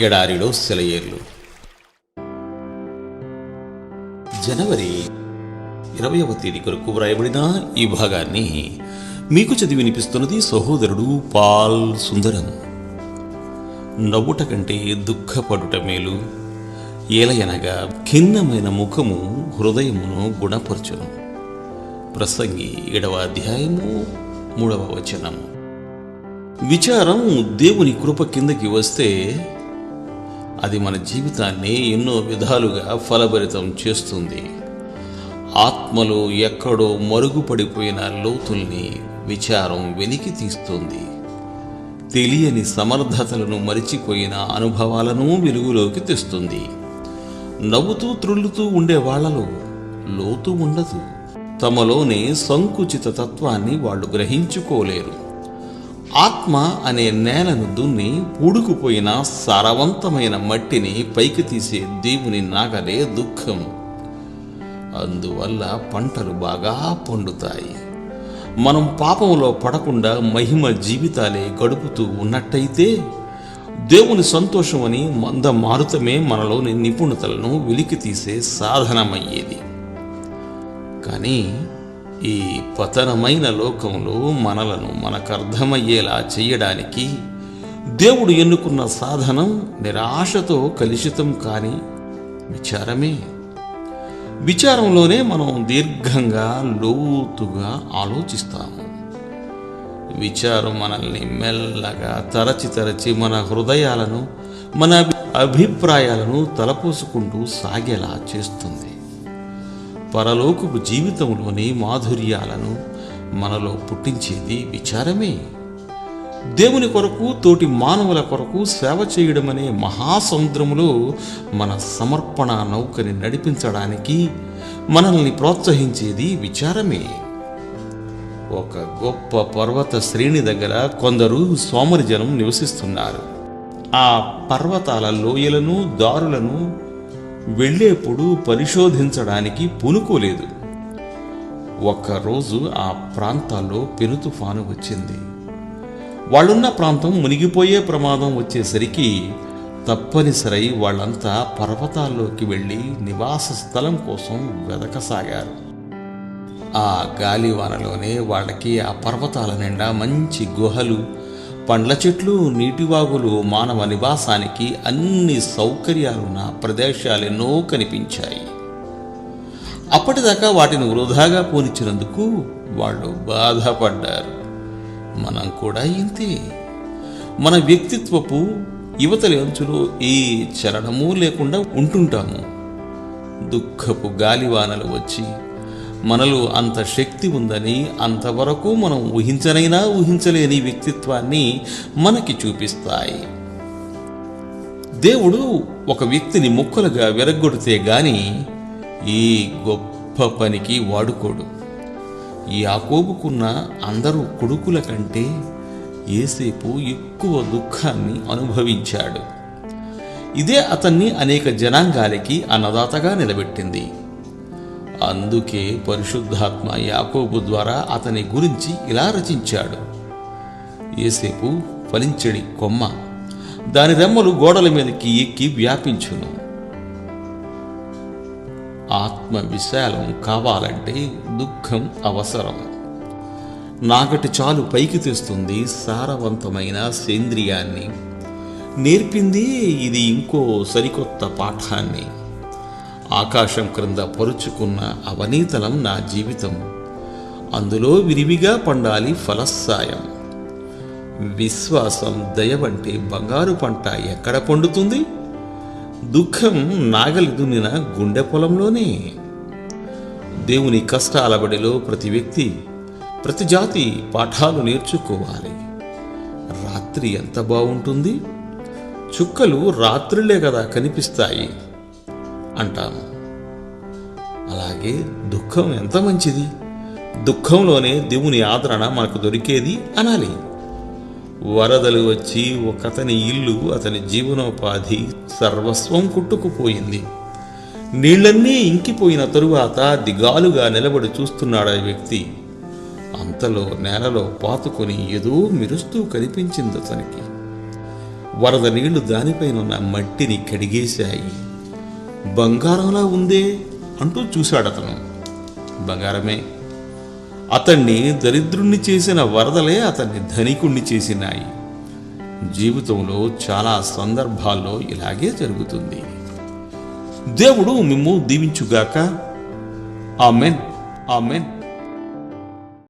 ఎడారిలో సెలయేర్లు. జనవరి ఇరవయవ తేదీ కొరకు వ్రాయబడిన ఈ భాగాన్ని మీకు చదివి వినిపిస్తున్నది సహోదరుడు పాల్ సుందరం. నవ్వుట కంటే దుఃఖపడుట మేలు. ఏలయనగా ఖిన్నమైన ముఖము హృదయమును గుణపరచును. ప్రసంగి ఏడవ అధ్యాయము మూడవ వచనము విచారం దేవుని కృప కిందకి వస్తే అది మన జీవితాన్ని ఎన్నో విధాలుగా ఫలభరితం చేస్తుంది. ఆత్మలు ఎక్కడో మరుగుపడిపోయిన లోతుల్ని విచారం వెలికి తీస్తుంది. తెలియని సమర్థతలను మరిచిపోయిన అనుభవాలను వెలుగులోకి తెస్తుంది. నవ్వుతూ త్రుళ్ళుతూ ఉండే వాళ్ళలో లోతు ఉండదు. తమలోనే సంకుచిత తత్వాన్ని వాళ్ళు గ్రహించుకోలేరు. ఆత్మ అనే నేలను దున్ని పూడుకుపోయిన సారవంతమైన మట్టిని పైకి తీసే దేవుని నాగలే దుఃఖం. అందువల్ల పంటలు బాగా పండుతాయి. మనం పాపంలో పడకుండా మహిమ జీవితాలే గడుపుతూ ఉన్నట్టయితే దేవుని సంతోషమని మంద మారుతమే మనలోని నిపుణతలను వెలికి తీసే సాధనమయ్యేది. కానీ ఈ పతనమైన లోకంలో మనలను మనకు అర్థమయ్యేలా చేయడానికి దేవుడు ఎన్నుకున్న సాధనం నిరాశతో కలుషితం కాని విచారమే. విచారంలోనే మనం దీర్ఘంగా లోతుగా ఆలోచిస్తాము. విచారం మనల్ని మెల్లగా తరచి తరచి మన హృదయాలను మన అభిప్రాయాలను తలపోసుకుంటూ సాగేలా చేస్తుంది. పరలోకపు జీవితంలోని మాధుర్యాలను మనలో పుట్టించేది విచారమే. దేవుని కొరకు తోటి మానవుల కొరకు సేవ చేయడం అనే మహాసముద్రములో మన సమర్పణ నౌకని నడిపించడానికి మనల్ని ప్రోత్సహించేది విచారమే. ఒక గొప్ప పర్వత శ్రేణి దగ్గర కొందరు సోమరి జనం నివసిస్తున్నారు. ఆ పర్వతాల లోయలను దారులను వెళ్ళేప్పుడు పరిశోధించడానికి పూనుకోలేదు. ఒక్కరోజు ఆ ప్రాంతాల్లో పెను తుఫాను వచ్చింది. వాళ్ళున్న ప్రాంతం మునిగిపోయే ప్రమాదం వచ్చేసరికి తప్పనిసరై వాళ్ళంతా పర్వతాల్లోకి వెళ్ళి నివాస స్థలం కోసం వెదకసాగారు. ఆ గాలివానలోనే వాళ్ళకి ఆ పర్వతాల నిండా మంచి గుహలు పండ్ల చెట్లు నీటివాగులు మానవ నివాసానికి అన్ని సౌకర్యాలున్న ప్రదేశాలెన్నో కనిపించాయి. అప్పటిదాకా వాటిని వృధాగా పోనిచ్చినందుకు వాళ్ళు బాధపడ్డారు. మనం కూడా ఇంతే. మన వ్యక్తిత్వపు యువతలి అంచులో ఏ చలనమూ లేకుండా ఉంటుంటాము. దుఃఖపు గాలివానలు వచ్చి మనలో అంత శక్తి ఉందని అంతవరకు మనం ఊహించనైనా ఊహించలేని వ్యక్తిత్వాన్ని మనకి చూపిస్తాయి. దేవుడు ఒక వ్యక్తిని ముక్కలుగా విరగ్గొడితే గాని ఈ గొప్ప పనికి వాడుకోడు. యాకోబుకున్న అందరూ కొడుకుల కంటే ఏసేపు ఎక్కువ దుఃఖాన్ని అనుభవించాడు. ఇదే అతన్ని అనేక జనాంగాలకి అన్నదాతగా నిలబెట్టింది. అందుకే పరిశుద్ధాత్మ యాకోబు ద్వారా అతని గురించి ఇలా రచించాడు. ఏసేపు ఫలించడి కొమ్మ దాని రెమ్మలు గోడల మీదకి ఎక్కి వ్యాపించును. ఆత్మ విశాలం కావాలంటే దుఃఖం అవసరం. నాగటి చాలు పైకి తెస్తుంది సారవంతమైన సేంద్రియాన్ని. నేర్పింది ఇది ఇంకో సరికొత్త పాఠాన్ని. ఆకాశం క్రింద పరుచుకున్న అవనీతలం నా జీవితం. అందులో విరివిగా పండాలి ఫలస్సాయం. విశ్వాసం దయ వంటి బంగారు పంట ఎక్కడ పండుతుంది? దుఃఖం నాగలి దున్నిన గుండె పొలంలోనే. దేవుని కష్టాల బడిలో ప్రతి వ్యక్తి ప్రతి జాతి పాఠాలు నేర్చుకోవాలి. రాత్రి ఎంత బాగుంటుంది చుక్కలు రాత్రులే కదా కనిపిస్తాయి. అంటాము. అలాగే దుఃఖం ఎంత మంచిది? దుఃఖంలోనే దేవుని ఆదరణ మనకు దొరికేది అనాలి. వరదలు వచ్చి ఒకతని ఇల్లు అతని జీవనోపాధి సర్వస్వం కుట్టుకుపోయింది. నీళ్ళన్నీ ఇంకిపోయిన తరువాత దిగాలుగా నిలబడి చూస్తున్నాడు ఆ వ్యక్తి. అంతలో నేలలో పాతుకొని ఏదో మెరుస్తూ కనిపించింది అతనికి. వరద నీళ్ళు దానిపైనున్న మట్టిని కడిగేశాయి. బంగారంలా ఉందే అంటూ చూశాడతను బంగారమే. అతన్ని దరిద్రుణ్ణి చేసిన వరదలే అతన్ని ధనికుణ్ణి చేసినాయి. జీవితంలో చాలా సందర్భాల్లో ఇలాగే జరుగుతుంది. దేవుడు మిమ్ము దీవించుగాక. ఆమెన్. ఆమెన్.